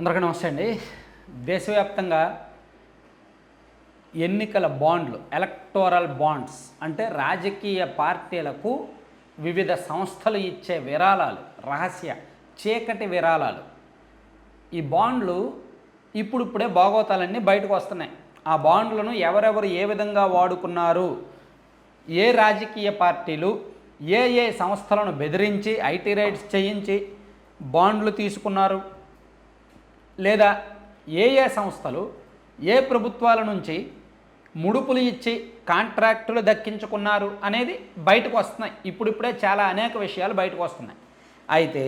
అందరికీ నమస్తే అండి. దేశవ్యాప్తంగా ఎన్నికల బాండ్లు ఎలక్టోరల్ బాండ్స్ అంటే రాజకీయ పార్టీలకు వివిధ సంస్థలు ఇచ్చే విరాళాలు రహస్య చీకటి విరాళాలు. ఈ బాండ్లు ఇప్పుడిప్పుడే భాగవతాలన్నీ బయటకు వస్తున్నాయి. ఆ బాండ్లను ఎవరెవరు ఏ విధంగా వాడుకున్నారు ఏ రాజకీయ పార్టీలు ఏ ఏ సంస్థలను బెదిరించి ఐటీ రైట్స్ చేయించి బాండ్లు తీసుకున్నారు లేదా ఏ ఏ సంస్థలు ఏ ప్రభుత్వాల నుంచి ముడుపులు ఇచ్చి కాంట్రాక్టులు దక్కించుకున్నారు అనేది బయటకు వస్తున్నాయి. ఇప్పుడిప్పుడే చాలా అనేక విషయాలు బయటకు వస్తున్నాయి. అయితే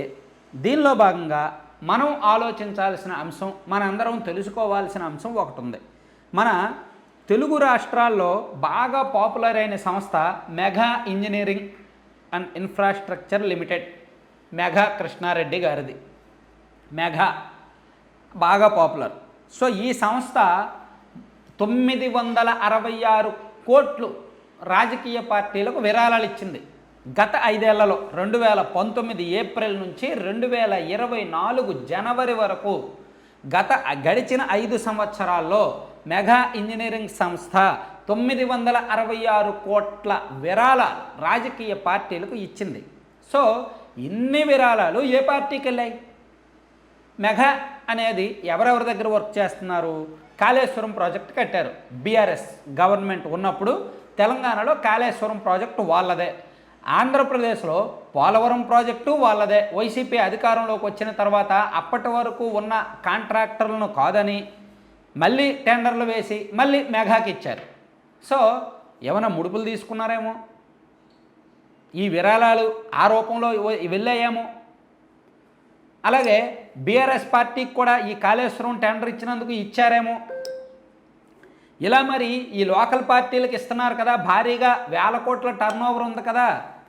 దీనిలో భాగంగా మనం ఆలోచించాల్సిన అంశం మనందరం తెలుసుకోవాల్సిన అంశం ఒకటి ఉంది మన తెలుగు రాష్ట్రాల్లో బాగా పాపులర్ అయిన సంస్థ mega engineering and infrastructure limited mega Krishna Reddy గారిది. మెగా బాగా పాపులర్. సో ఈ సంస్థ తొమ్మిది వందల అరవై ఆరు కోట్లు రాజకీయ పార్టీలకు విరాళాలు ఇచ్చింది. గత ఐదేళ్ళలో రెండు వేల పంతొమ్మిది ఏప్రిల్ నుంచి రెండు వేల ఇరవై నాలుగు జనవరి వరకు గత గడిచిన ఐదు సంవత్సరాల్లో మెగా ఇంజనీరింగ్ సంస్థ తొమ్మిది వందల అరవై ఆరు కోట్ల విరాళాలు రాజకీయ పార్టీలకు ఇచ్చింది. సో ఇన్ని విరాళాలు ఏ పార్టీకి వెళ్ళాయి మెగా అనేది ఎవరెవరి దగ్గర వర్క్ చేస్తున్నారు? కాళేశ్వరం ప్రాజెక్ట్ కట్టారు. బీఆర్ఎస్ గవర్నమెంట్ ఉన్నప్పుడు తెలంగాణలో కాళేశ్వరం ప్రాజెక్టు వాళ్ళదే. ఆంధ్రప్రదేశ్లో పోలవరం ప్రాజెక్టు వాళ్ళదే. వైసీపీ అధికారంలోకి వచ్చిన తర్వాత అప్పటి వరకు ఉన్న కాంట్రాక్టర్లను కాదని మళ్ళీ టెండర్లు వేసి మళ్ళీ మెగాకి ఇచ్చారు. సో ఏమైనా ముడుపులు తీసుకున్నారేమో? ఈ విరాళాలు ఆ రూపంలో వెళ్ళాయేమో? అలాగే బీఆర్ఎస్ పార్టీకి కూడా ఈ కాళేశ్వరం టెండర్ ఇచ్చినందుకు ఇచ్చారేమో. ఇలా మరి ఈ లోకల్ పార్టీలకు ఇస్తున్నారు కదా భారీగా వేల కోట్ల టర్న్ ఓవర్ ఉంది కదా.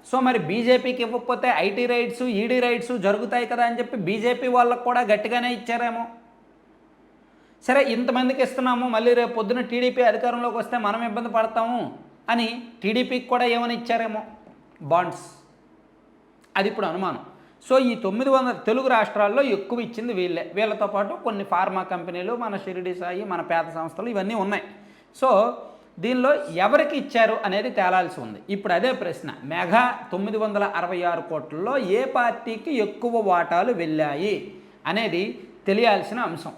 సో మరి బీజేపీకి ఇవ్వకపోతే ఐటీ రైట్స్ ఈడీ రైట్స్ జరుగుతాయి కదా అని చెప్పి బీజేపీ వాళ్ళకు కూడా గట్టిగానే ఇచ్చారేమో. సరే ఇంతమందికి ఇస్తున్నాము మళ్ళీ రేపు పొద్దున టీడీపీ అధికారంలోకి వస్తే మనం ఇబ్బంది పడతాము అని టీడీపీకి కూడా ఏమని ఇచ్చారేమో? బాండ్స్ అది ఇప్పుడు అనుమానం. సో ఈ తొమ్మిది వందల తెలుగు రాష్ట్రాల్లో ఎక్కువ ఇచ్చింది వీళ్ళే. వీళ్ళతో పాటు కొన్ని ఫార్మా కంపెనీలు మన షిరిడి సాయి మన పేద సంస్థలు ఇవన్నీ ఉన్నాయి. సో దీనిలో ఎవరికి ఇచ్చారు అనేది తేలాల్సి ఉంది. ఇప్పుడు అదే ప్రశ్న. మెగా తొమ్మిది వందల అరవై ఆరు కోట్లలో ఏ పార్టీకి ఎక్కువ వాటాలు వెళ్ళాయి అనేది తెలియాల్సిన అంశం.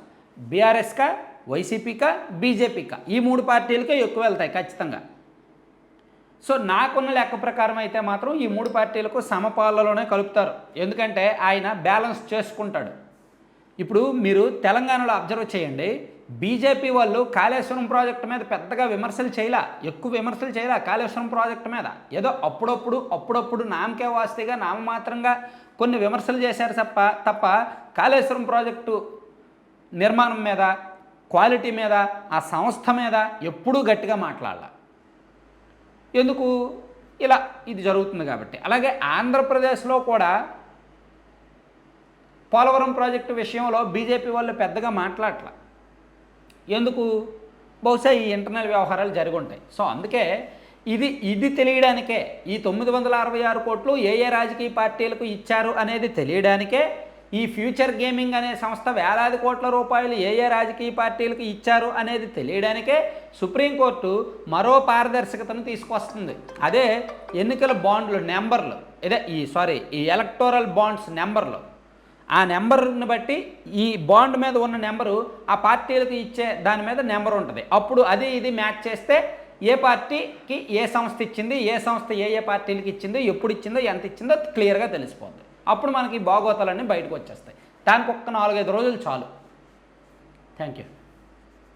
బీఆర్ఎస్కా వైసీపీకా బీజేపీకా? ఈ మూడు పార్టీలకే ఎక్కువ వెళ్తాయి ఖచ్చితంగా. సో నాకున్న లెక్క ప్రకారం అయితే మాత్రం ఈ మూడు పార్టీలకు సమపాలలోనే కలుపుతారు. ఎందుకంటే ఆయన బ్యాలెన్స్ చేసుకుంటాడు. ఇప్పుడు మీరు తెలంగాణలో అబ్జర్వ్ చేయండి. బీజేపీ వాళ్ళు కాళేశ్వరం ప్రాజెక్టు మీద పెద్దగా విమర్శలు చేయలా. ఎక్కువ విమర్శలు చేయలా కాళేశ్వరం ప్రాజెక్టు మీద. ఏదో అప్పుడప్పుడు అప్పుడప్పుడు నామకే వాస్తిగా నామమాత్రంగా కొన్ని విమర్శలు చేశారు తప్ప తప్ప కాళేశ్వరం ప్రాజెక్టు నిర్మాణం మీద క్వాలిటీ మీద ఆ సంస్థ మీద ఎప్పుడూ గట్టిగా మాట్లాడాల. ఎందుకు? ఇలా ఇది జరుగుతుంది కాబట్టి. అలాగే ఆంధ్రప్రదేశ్లో కూడా పోలవరం ప్రాజెక్టు విషయంలో బీజేపీ వాళ్ళు పెద్దగా మాట్లాడట్ల. ఎందుకు? బహుశా ఈ ఇంటర్నల్ వ్యవహారాలు జరిగి ఉంటాయి. సో అందుకే ఇది ఇది తెలియడానికే ఈ తొమ్మిది వందల అరవై ఆరు కోట్లు ఏ ఏ రాజకీయ పార్టీలకు ఇచ్చారు అనేది తెలియడానికే ఈ ఫ్యూచర్ గేమింగ్ అనే సంస్థ వేలాది కోట్ల రూపాయలు ఏ ఏ రాజకీయ పార్టీలకు ఇచ్చారు అనేది తెలియడానికే సుప్రీంకోర్టు మరో పారదర్శకతను తీసుకొస్తుంది. అదే ఎన్నికల బాండ్లు నెంబర్లు. ఇదే ఈ సారీ ఈ ఎలక్టోరల్ బాండ్స్ నెంబర్లు. ఆ నెంబర్ని బట్టి ఈ బాండ్ మీద ఉన్న నెంబరు ఆ పార్టీలకు ఇచ్చే దాని మీద నెంబర్ ఉంటుంది. అప్పుడు అది ఇది మ్యాచ్ చేస్తే ఏ పార్టీకి ఏ సంస్థ ఇచ్చింది ఏ సంస్థ ఏ ఏ పార్టీలకు ఇచ్చిందో ఎప్పుడు ఇచ్చిందో ఎంత ఇచ్చిందో క్లియర్గా తెలిసిపోతుంది అప్పుడు మనకి భాగవతాలన్నీ బయటకు వచ్చేస్తాయి. దానికి ఒక్క నాలుగైదు రోజులు చాలు. Thank you